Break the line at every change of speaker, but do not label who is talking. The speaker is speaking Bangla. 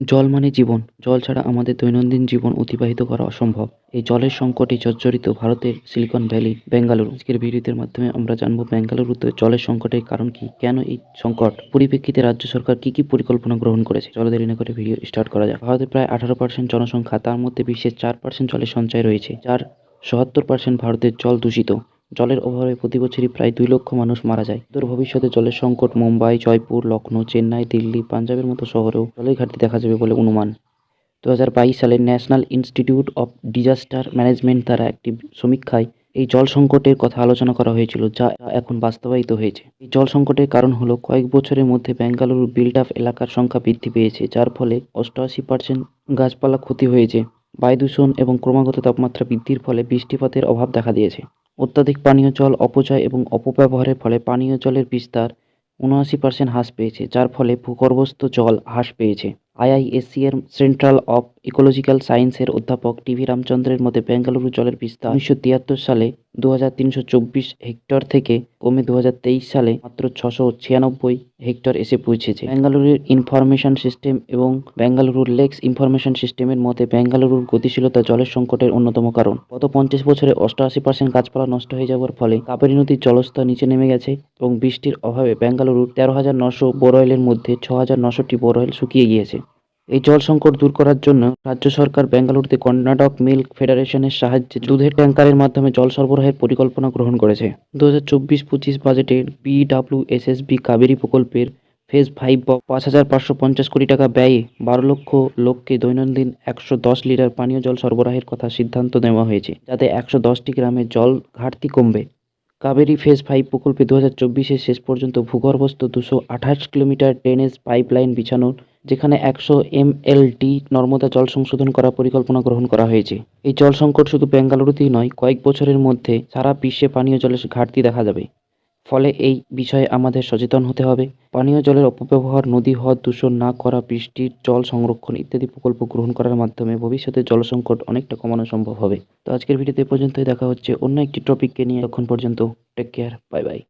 জল মানে জীবন। জল ছাড়া আমাদের দৈনন্দিন জীবন অতিবাহিত করা অসম্ভব। এই জলের সংকটে জর্জরিত ভারতের সিলিকন ভ্যালি, বেঙ্গালুরু। আজকের ভিডিওর মাধ্যমে আমরা জানব বেঙ্গালুরুতে জলের সংকটের কারণ কি, কেন এই সংকট? পরিপ্রেক্ষিতে রাজ্য সরকার কি কি পরিকল্পনা গ্রহণ করেছে? চলো দেরি করে ভিডিও স্টার্ট করা যাক। ভারতের প্রায় আঠারো পার্সেন্ট জনসংখ্যা, তার মধ্যে বিশ্বের চার পার্সেন্ট জলের সঞ্চয় রয়েছে, যার সত্তর পার্সেন্ট ভারতের জল দূষিত। জলের অভাবে প্রতি বছরই প্রায় দুই লক্ষ মানুষ মারা যায়। দূর ভবিষ্যতে জলের সংকট মুম্বাই, জয়পুর লখনৌ চেন্নাই, দিল্লি, পাঞ্জাবের মতো শহরেও জলের ঘাটতি দেখা যাবে বলে অনুমান। দু হাজার বাইশ সালে national institute of disaster management দ্বারা একটি সমীক্ষায় এই জল সংকটের কথা আলোচনা করা হয়েছিল, যা এখন বাস্তবায়িত হয়েছে। এই জল সংকটের কারণ হলো কয়েক বছরের মধ্যে বেঙ্গালুরু বিল্ড আপ এলাকার সংখ্যা বৃদ্ধি পেয়েছে, যার ফলে অষ্টআশি পার্সেন্ট গাছপালা ক্ষতি হয়েছে। বায়ু দূষণ এবং ক্রমাগত তাপমাত্রা বৃদ্ধির ফলে বৃষ্টিপাতের অভাব দেখা দিয়েছে। অত্যাধিক পানীয় জল অপচয় এবং অপব্যবহারের ফলে পানীয় জলের বিস্তার উনআশি পার্সেন্ট হ্রাস পেয়েছে, যার ফলে ভূগর্ভস্থ জল হ্রাস পেয়েছে। আইআইএসসি এর সেন্ট্রাল অফ ইকোলজিক্যাল সায়েন্সের অধ্যাপক টিভি রামচন্দ্রের মতে বেঙ্গালুরু জলের বিস্তার উনিশশো তিয়াত্তর সালে দু হাজার তিনশো চব্বিশ হেক্টর থেকে কমে দু হাজার তেইশ সালে মাত্র ছশো ছিয়ানব্বই হেক্টর এসে পৌঁছেছে। বেঙ্গালুরুর ইনফরমেশন সিস্টেম এবং বেঙ্গালুরুর লেক্স ইনফরমেশন সিস্টেমের মতে বেঙ্গালুরুর গতিশীলতা জলের সংকটের অন্যতম কারণ। গত পঞ্চাশ বছরে অষ্টআশি পার্সেন্ট গাছপালা নষ্ট হয়ে যাওয়ার ফলে কাবেরী নদীর জলস্তর নিচে নেমে গেছে এবং বৃষ্টির অভাবে বেঙ্গালুরুর তেরো হাজার নশো বোরওয়েলের মধ্যে ছ হাজার নশোটি বোরওয়েল শুকিয়ে গিয়েছে। এই জল সংকট দূর করার জন্য রাজ্য সরকার বেঙ্গালুরুতে কর্ণাটক মিল্ক ফেডারেশনের সাহায্যে দুধের ট্যাঙ্কারের মাধ্যমে জল সরবরাহের পরিকল্পনা গ্রহণ করেছে। দু হাজার চব্বিশ পঁচিশ বাজেটের বিডাব্লিউএসএসবি কাবেরী প্রকল্পের ফেজ ফাইভ পাঁচ হাজার পাঁচশো পঞ্চাশ কোটি টাকা ব্যয়ে বারো লক্ষ লোককে দৈনন্দিন একশো দশ লিটার পানীয় জল সরবরাহের কথা সিদ্ধান্ত নেওয়া হয়েছে, যাতে একশো দশটি গ্রামে জল ঘাটতি কমবে। কাবেরি ফেজ ফাইভ প্রকল্পে দু হাজার চব্বিশের শেষ পর্যন্ত ভূগর্ভস্থ দুশো আঠাশ কিলোমিটার ড্রেনেজ পাইপলাইন বিছানোর যেখানে একশো এমএলডি নর্মদা জল সংশোধন করার পরিকল্পনা গ্রহণ করা হয়েছে। এই জল সংকট শুধু বেঙ্গালুরুতেই নয়, কয়েক বছরের মধ্যে সারা বিশ্বে পানীয় জলের ঘাটতি দেখা যাবে। ফলে এই বিষয়ে আমাদের সচেতন হতে হবে। পানীয় জলের অপব্যবহার, নদী হ্রদ দূষণ না করা বৃষ্টির জল সংরক্ষণ ইত্যাদি প্রকল্প গ্রহণ করার মাধ্যমে ভবিষ্যতে জল সংকট অনেকটা কমানো সম্ভব হবে। তো আজকের ভিডিওতে পর্যন্তই। দেখা হচ্ছে অন্য একটি টপিককে নিয়ে। এখন পর্যন্ত টেক কেয়ার বাই বাই